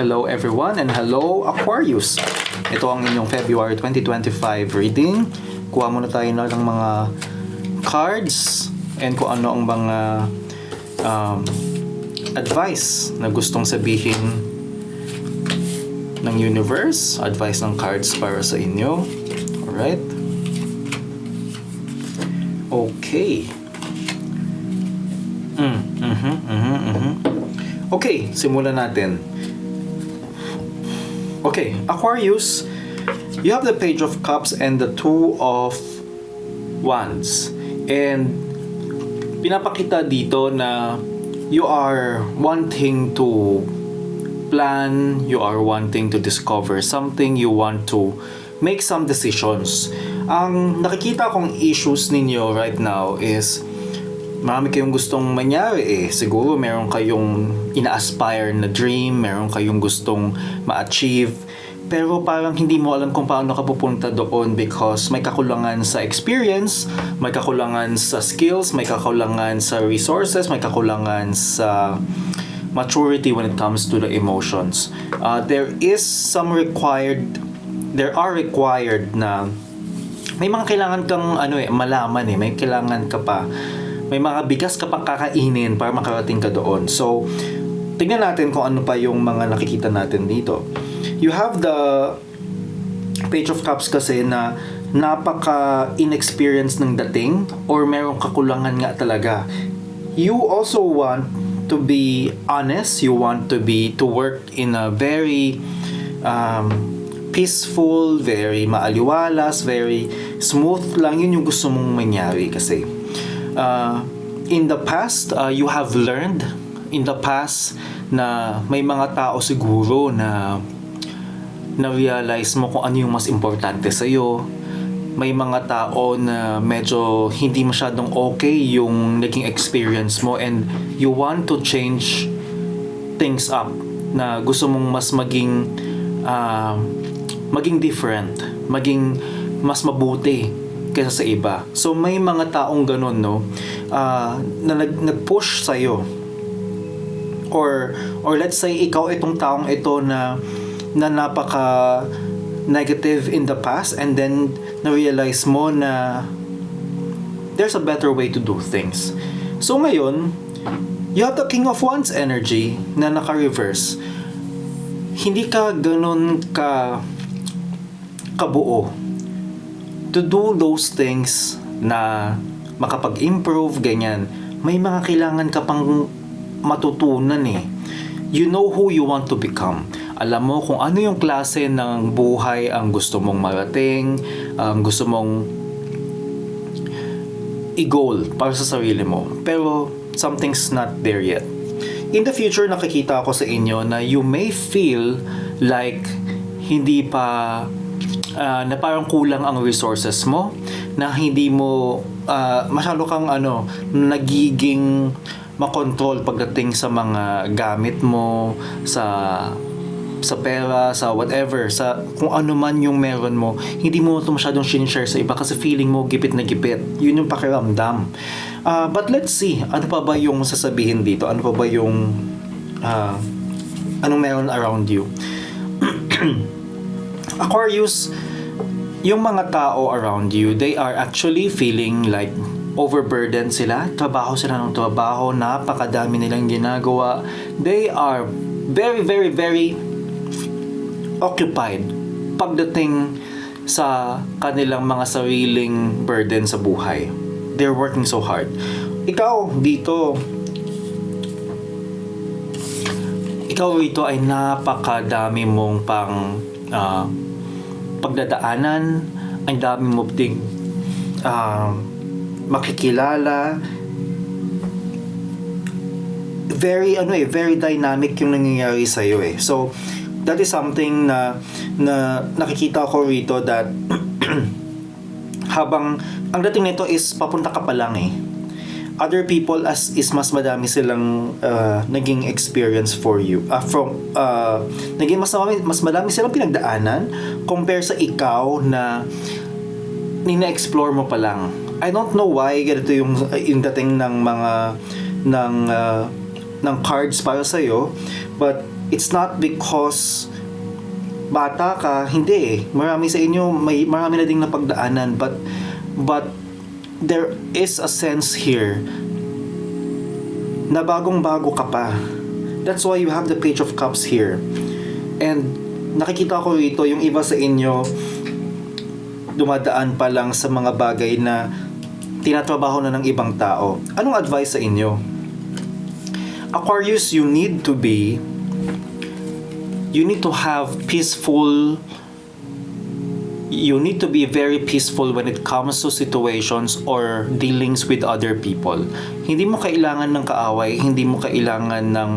Hello everyone and hello Aquarius. Ito ang inyong February 2025 reading. Kuha muna tayo na ng mga cards and kung ano ang mga um, advice na gustong sabihin ng universe, advice ng cards para sa inyo. Alright? Okay. Mm, mhm, mhm, mhm. Okay, simulan natin. Okay, Aquarius, you have the Page of Cups and the Two of Wands. And pinapakita dito na you are wanting to plan, you are wanting to discover something, you want to make some decisions. Ang nakikita kong issues ninyo right now is marami kayong gustong mangyari eh. Siguro meron kayong ina-aspire na dream, meron kayong gustong ma-achieve, pero parang hindi mo alam kung paano ka pupunta doon because may kakulangan sa experience, may kakulangan sa skills, may kakulangan sa resources, may kakulangan sa maturity when it comes to the emotions. Uh, there is some required, there are required na may mga kailangan kang ano eh, malaman eh, may kailangan ka pa may mga bigas ka pang kakainin para makarating ka doon. So, tingnan natin kung ano pa yung mga nakikita natin dito. You have the Page of Cups kasi na napaka inexperienced ng dating or merong kakulangan nga talaga. You also want to be honest, you want to be to work in a very um, peaceful, very maaliwalas, very smooth lang. Yun yung gusto mong mangyari kasi uh, in the past, uh, you have learned in the past na may mga tao siguro na na-realize mo kung ano yung mas importante sa'yo. May mga tao na medyo hindi masyadong okay yung naging experience mo and you want to change things up na gusto mong mas maging uh, maging different, maging mas mabuti kaysa sa iba. So may mga taong ganun no uh, na nag, nag-push sa iyo. Or or let's say ikaw itong taong ito na na napaka negative in the past and then na-realize mo na there's a better way to do things. So ngayon, you have the King of Wands energy na naka-reverse. Hindi ka ganun ka kabuo to do those things na makapag-improve, ganyan, may mga kailangan ka pang matutunan eh. You know who you want to become. Alam mo kung ano yung klase ng buhay ang gusto mong marating, ang gusto mong i-goal para sa sarili mo. Pero something's not there yet. In the future, nakikita ako sa inyo na you may feel like hindi pa uh, na parang kulang ang resources mo na hindi mo uh, masyado kang ano nagiging makontrol pagdating sa mga gamit mo sa sa pera, sa whatever, sa kung ano man yung meron mo, hindi mo ito masyadong sinishare sa iba kasi feeling mo gipit na gipit. Yun yung pakiramdam. Uh, but let's see, ano pa ba yung sasabihin dito? Ano pa ba yung uh, anong meron around you? Aquarius, yung mga tao around you, they are actually feeling like overburdened sila. Trabaho sila ng trabaho, napakadami nilang ginagawa. They are very, very, very occupied pagdating sa kanilang mga sariling burden sa buhay. They're working so hard. Ikaw, dito, ikaw rito ay napakadami mong pang uh, pagdadaanan, ang dami mo ding uh, makikilala. Very ano eh, very dynamic yung nangyayari sa iyo eh. So that is something na na nakikita ko rito that habang ang dating nito is papunta ka pa lang eh other people as is mas madami silang uh, naging experience for you uh, from uh, naging mas madami, mas madami silang pinagdaanan compare sa ikaw na nina-explore mo pa lang I don't know why ganito yung yung dating ng mga ng uh, ng cards para sa iyo but it's not because bata ka, hindi eh. Marami sa inyo, may marami na ding napagdaanan, but but there is a sense here na bagong-bago ka pa. That's why you have the Page of Cups here. And nakikita ko rito yung iba sa inyo dumadaan pa lang sa mga bagay na tinatrabaho na ng ibang tao. Anong advice sa inyo? Aquarius, you need to be you need to have peaceful you need to be very peaceful when it comes to situations or dealings with other people. Hindi mo kailangan ng kaaway, hindi mo kailangan ng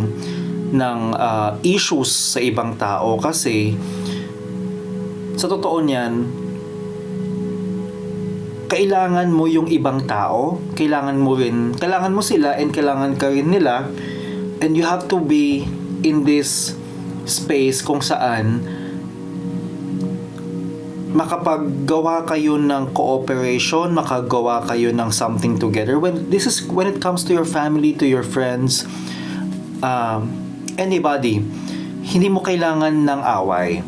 ng ah, issues sa ibang tao kasi sa totoo niyan kailangan mo yung ibang tao, kailangan mo rin, kailangan mo sila and kailangan ka rin nila and you have to be in this space kung saan makapaggawa kayo ng cooperation, makagawa kayo ng something together. When this is when it comes to your family, to your friends, um, anybody, hindi mo kailangan ng away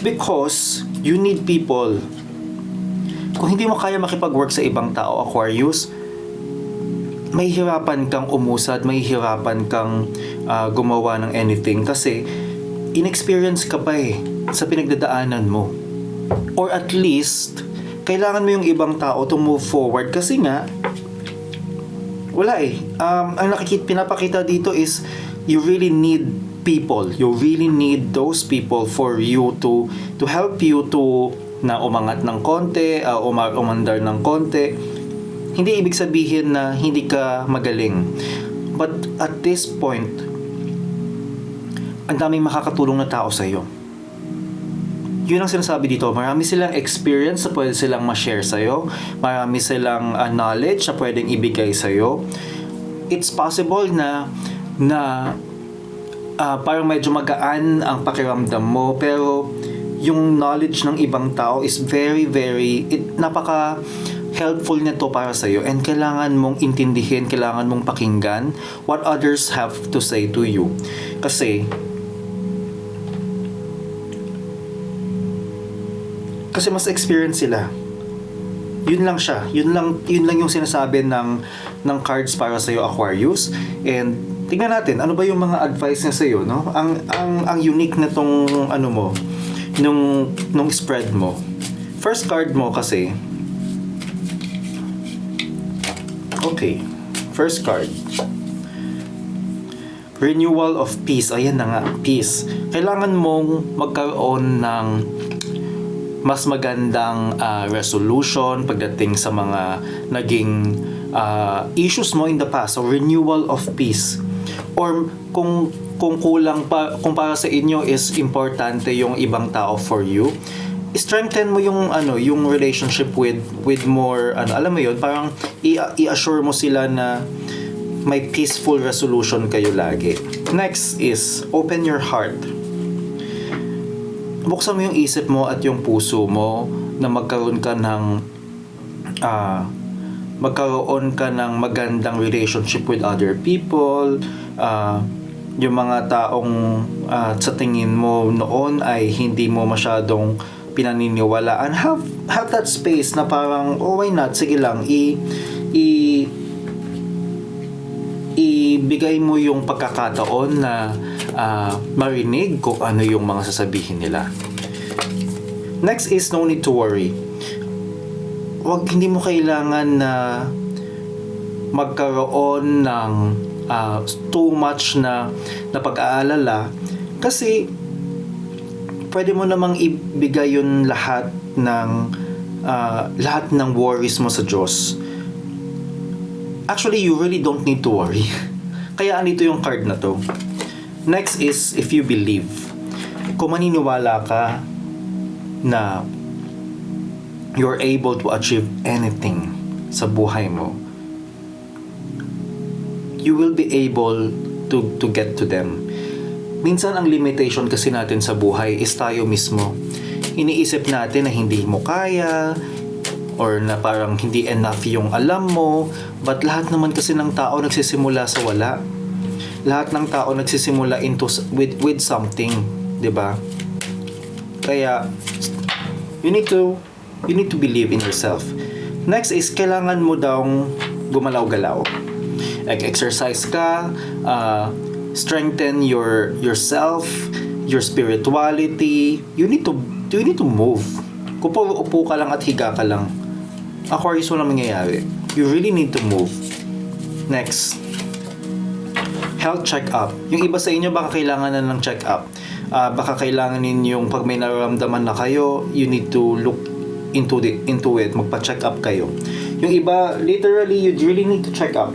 because you need people. Kung hindi mo kaya makipag-work sa ibang tao, Aquarius, may hirapan kang umusad, may hirapan kang ah, gumawa ng anything kasi inexperience ka pa eh sa pinagdadaanan mo. Or at least, kailangan mo yung ibang tao to move forward kasi nga, wala eh. Um, ang nakikita, pinapakita dito is you really need people. You really need those people for you to to help you to na umangat ng konti, uh, uma- umandar ng konti. Hindi ibig sabihin na hindi ka magaling. But at this point, ang daming makakatulong na tao sa iyo. Yun ang sinasabi dito. Marami silang experience na pwede silang ma-share sa'yo. Marami silang uh, knowledge na pwedeng ibigay sa'yo. It's possible na na ah, parang medyo magaan ang pakiramdam mo pero yung knowledge ng ibang tao is very very it, napaka helpful nito para sa iyo and kailangan mong intindihin, kailangan mong pakinggan what others have to say to you. Kasi kasi mas experience sila. Yun lang siya. Yun lang yun lang yung sinasabi ng ng cards para sa iyo Aquarius. And tingnan natin ano ba yung mga advice niya sa iyo, no? Ang ang ang unique na tong ano mo nung nung spread mo. First card mo kasi Okay. First card. Renewal of peace. Ayan na nga, peace. Kailangan mong magkaroon ng mas magandang ah, resolution pagdating sa mga naging ah, issues mo in the past. So, renewal of peace. Or kung kung kulang pa kung para sa inyo is importante yung ibang tao for you strengthen mo yung ano yung relationship with with more ano alam mo yun parang i-assure mo sila na may peaceful resolution kayo lagi next is open your heart buksan mo yung isip mo at yung puso mo na magkaroon ka ng ah magkaroon ka ng magandang relationship with other people. Ah yung mga taong ah, sa tingin mo noon ay hindi mo masyadong pinaniniwalaan. Have have that space na parang oh why not? Sige lang i i ibigay mo yung pagkakataon na ah, marinig kung ano yung mga sasabihin nila. Next is no need to worry. Wag hindi mo kailangan na magkaroon ng ah, too much na na pag-aalala kasi pwede mo namang ibigay yun lahat ng ah, lahat ng worries mo sa Diyos. Actually, you really don't need to worry. Kaya andito yung card na to. Next is if you believe. Kung maniniwala ka na you're able to achieve anything sa buhay mo, you will be able to to get to them. Minsan ang limitation kasi natin sa buhay is tayo mismo. Iniisip natin na hindi mo kaya or na parang hindi enough yung alam mo, but lahat naman kasi ng tao nagsisimula sa wala. Lahat ng tao nagsisimula into with with something, 'di ba? Kaya you need to you need to believe in yourself. Next is kailangan mo daw gumalaw-galaw. Exercise ka, uh, strengthen your yourself, your spirituality. You need to you need to move. Kung po upo ka lang at higa ka lang, Aquarius walang mangyayari. You really need to move. Next, health check-up. Yung iba sa inyo baka kailangan na ng check-up. Ah, baka kailangan ninyong pag may nararamdaman na kayo, you need to look into the into it, magpa-check up kayo. Yung iba, literally, you really need to check up.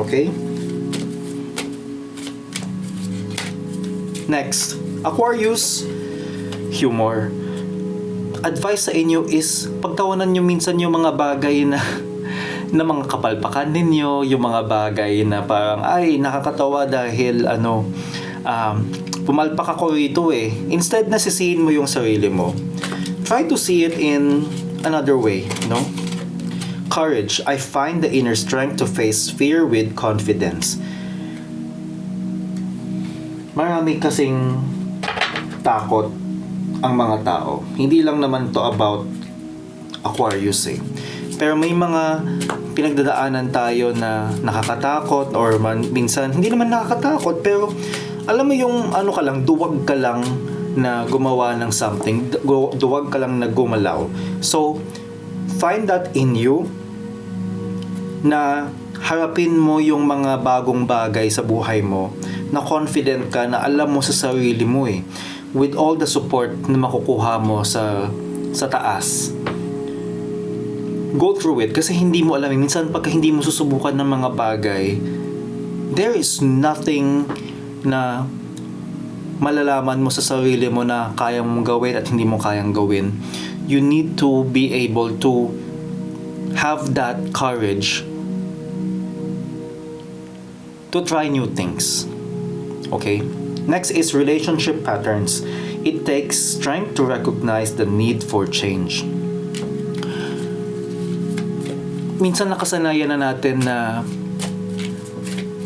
Okay? Next, Aquarius, humor. Advice sa inyo is pagtawanan nyo minsan yung mga bagay na na mga kapalpakan ninyo, yung mga bagay na parang ay nakakatawa dahil ano um, pumalpak ako rito eh. Instead na sisihin mo yung sarili mo. Try to see it in another way, no? Courage. I find the inner strength to face fear with confidence. Marami kasing takot ang mga tao. Hindi lang naman to about Aquarius eh. Pero may mga pinagdadaanan tayo na nakakatakot or man, minsan hindi naman nakakatakot pero alam mo yung ano ka lang, duwag ka lang na gumawa ng something, du- duwag ka lang na gumalaw. So, find that in you na harapin mo yung mga bagong bagay sa buhay mo na confident ka na alam mo sa sarili mo eh with all the support na makukuha mo sa sa taas go through it kasi hindi mo alam minsan pagka hindi mo susubukan ng mga bagay there is nothing na malalaman mo sa sarili mo na kaya mong gawin at hindi mo kayang gawin you need to be able to have that courage to try new things. Okay? Next is relationship patterns. It takes strength to recognize the need for change. Minsan nakasanayan na natin na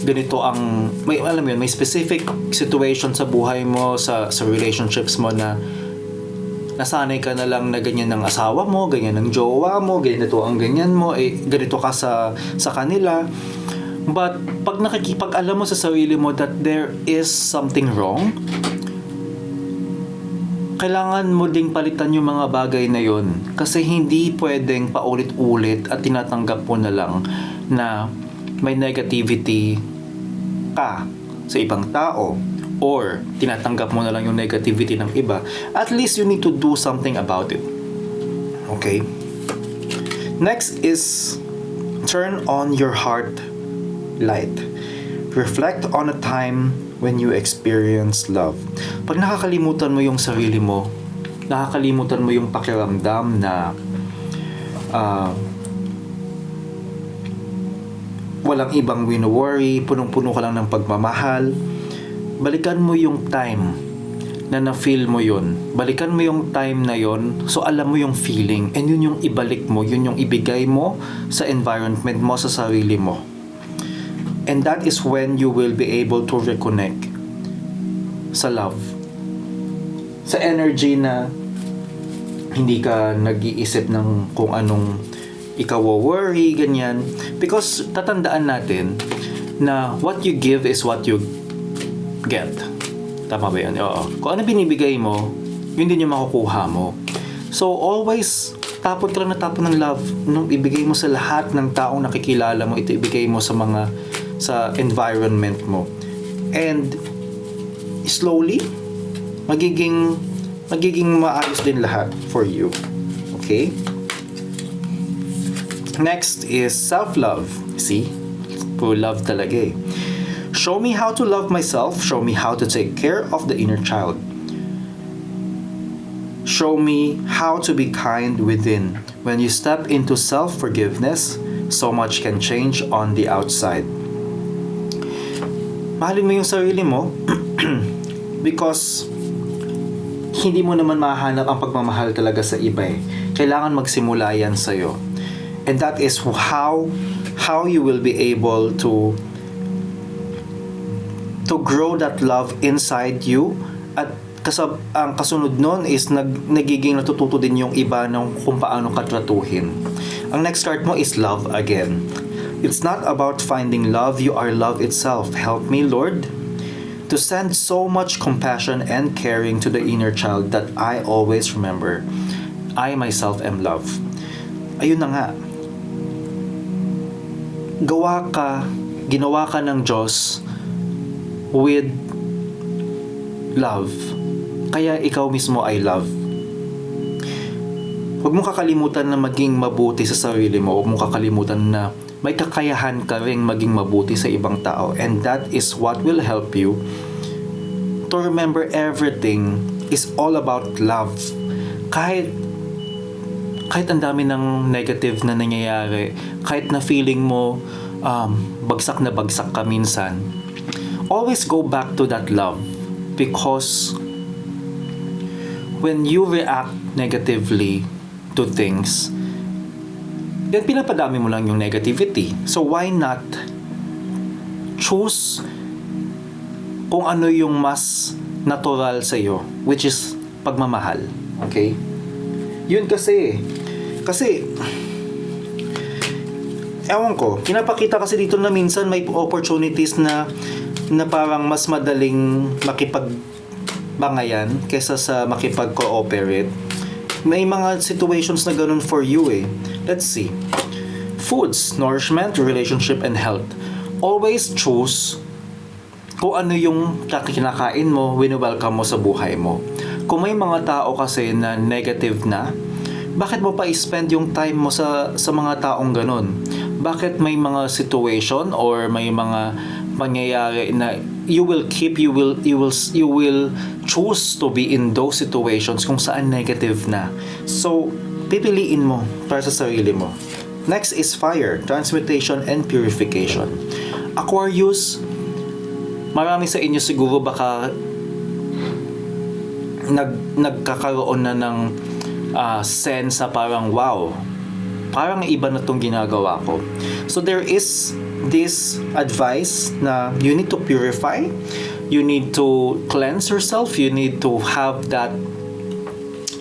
ganito ang may alam yun, may specific situation sa buhay mo sa sa relationships mo na nasanay ka na lang na ganyan ng asawa mo, ganyan ng jowa mo, ganito ang ganyan mo, eh, ganito ka sa sa kanila. But pag nakikipag alam mo sa sarili mo that there is something wrong, kailangan mo ding palitan yung mga bagay na yon kasi hindi pwedeng paulit-ulit at tinatanggap mo na lang na may negativity ka sa ibang tao or tinatanggap mo na lang yung negativity ng iba, at least you need to do something about it. Okay? Next is turn on your heart light. Reflect on a time when you experience love. Pag nakakalimutan mo yung sarili mo, nakakalimutan mo yung pakiramdam na ah, walang ibang wino-worry, punong-puno ka lang ng pagmamahal, balikan mo yung time na na-feel mo yun. Balikan mo yung time na yun, so alam mo yung feeling, and yun yung ibalik mo, yun yung ibigay mo sa environment mo, sa sarili mo. And that is when you will be able to reconnect sa love. Sa energy na hindi ka nag-iisip ng kung anong ikaw worry, ganyan. Because tatandaan natin na what you give is what you get. Tama ba yun? Oo. Kung ano binibigay mo, yun din yung makukuha mo. So, always tapon ka lang na tapon ng love. Nung ibigay mo sa lahat ng taong nakikilala mo, ito ibigay mo sa mga sa environment mo. And slowly, magiging magiging maayos din lahat for you. Okay? Next is self-love. See? Puro love talaga eh. Show me how to love myself. Show me how to take care of the inner child. Show me how to be kind within. When you step into self forgiveness, so much can change on the outside. Mahalin mo yung sarili mo because hindi mo naman mahanap ang pagmamahal talaga sa iba eh. Kailangan magsimula yan sa'yo. And that is how how you will be able to to grow that love inside you at kasab ang kasunod nun is nag, nagiging natututo din yung iba ng kung paano ka tratuhin. Ang next card mo is love again. It's not about finding love, you are love itself. Help me, Lord, to send so much compassion and caring to the inner child that I always remember. I myself am love. Ayun na nga. Gawa ka, ginawa ka ng Diyos with love. Kaya ikaw mismo ay love. Huwag mong kakalimutan na maging mabuti sa sarili mo. Huwag mong kakalimutan na may kakayahan ka rin maging mabuti sa ibang tao. And that is what will help you to remember everything is all about love. Kahit kahit ang dami ng negative na nangyayari, kahit na feeling mo um, bagsak na bagsak ka minsan, always go back to that love because when you react negatively to things, then pinapadami mo lang yung negativity. So why not choose kung ano yung mas natural sa iyo, which is pagmamahal. Okay? Yun kasi, kasi, ewan ko, pinapakita kasi dito na minsan may opportunities na na parang mas madaling makipagbangayan kesa sa makipag-cooperate. May mga situations na ganun for you eh. Let's see. Foods, nourishment, relationship, and health. Always choose kung ano yung kinakain mo, wini-welcome mo sa buhay mo. Kung may mga tao kasi na negative na, bakit mo pa i-spend yung time mo sa sa mga taong ganun? Bakit may mga situation or may mga mangyayari na you will keep you will you will you will choose to be in those situations kung saan negative na. So, pipiliin mo para sa sarili mo. Next is fire, transmutation and purification. Aquarius, marami sa inyo siguro baka nag nagkakaroon na ng ah, sense na parang wow parang iba na tong ginagawa ko so there is this advice na you need to purify you need to cleanse yourself you need to have that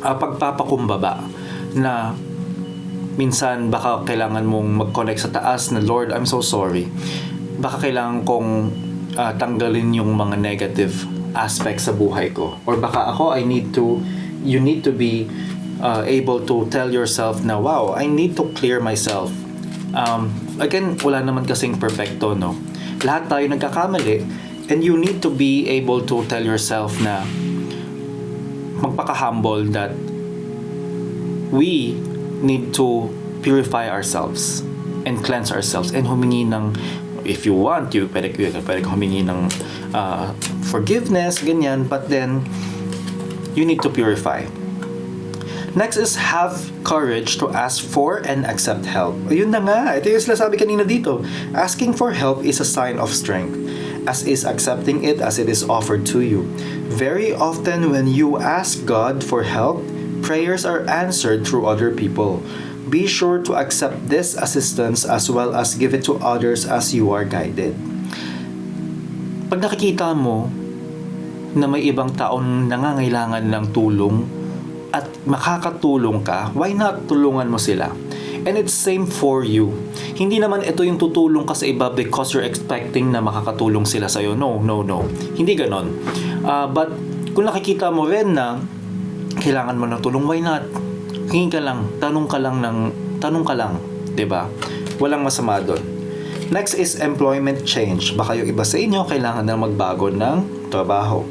ah, pagpapakumbaba na minsan baka kailangan mong mag-connect sa taas na Lord I'm so sorry. Baka kailangan kong ah, tanggalin yung mga negative aspects sa buhay ko. Or baka ako I need to you need to be uh, able to tell yourself na wow I need to clear myself. Um, again wala naman kasing perfecto no? Lahat tayo nagkakamali and you need to be able to tell yourself na magpaka-humble that we need to purify ourselves and cleanse ourselves and humingi ng if you want you pwede, pwede humingi ng uh, forgiveness ganyan but then you need to purify Next is have courage to ask for and accept help. Ayun na nga, ito yung sinasabi kanina dito. Asking for help is a sign of strength, as is accepting it as it is offered to you. Very often when you ask God for help, prayers are answered through other people. Be sure to accept this assistance as well as give it to others as you are guided. Pag nakikita mo na may ibang taong nangangailangan ng tulong, at makakatulong ka, why not tulungan mo sila? And it's same for you. Hindi naman ito yung tutulong ka sa iba because you're expecting na makakatulong sila sa'yo. No, no, no. Hindi ganon. Uh, but kung nakikita mo rin na kailangan mo ng tulong, why not? Hingin ka lang, tanong ka lang ng, tanong ka lang, ba? Walang masama doon. Next is employment change. Baka yung iba sa inyo kailangan na magbago ng trabaho.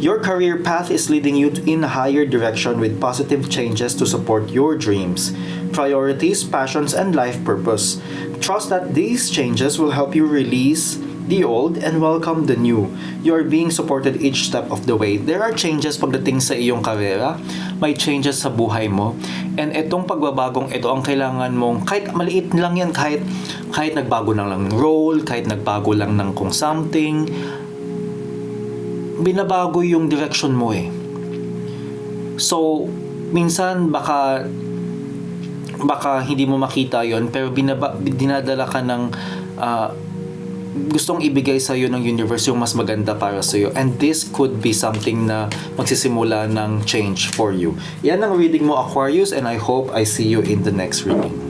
Your career path is leading you in a higher direction with positive changes to support your dreams, priorities, passions, and life purpose. Trust that these changes will help you release the old and welcome the new. You are being supported each step of the way. There are changes pagdating sa iyong karera, may changes sa buhay mo, and itong pagbabagong ito ang kailangan mong, kahit maliit lang yan, kahit, kahit nagbago lang ng role, kahit nagbago lang ng kung something, binabago yung direction mo eh. So, minsan baka baka hindi mo makita yon pero binaba, dinadala ka ng uh, gustong ibigay sa iyo ng universe yung mas maganda para sa iyo and this could be something na magsisimula ng change for you. Yan ang reading mo Aquarius and I hope I see you in the next reading.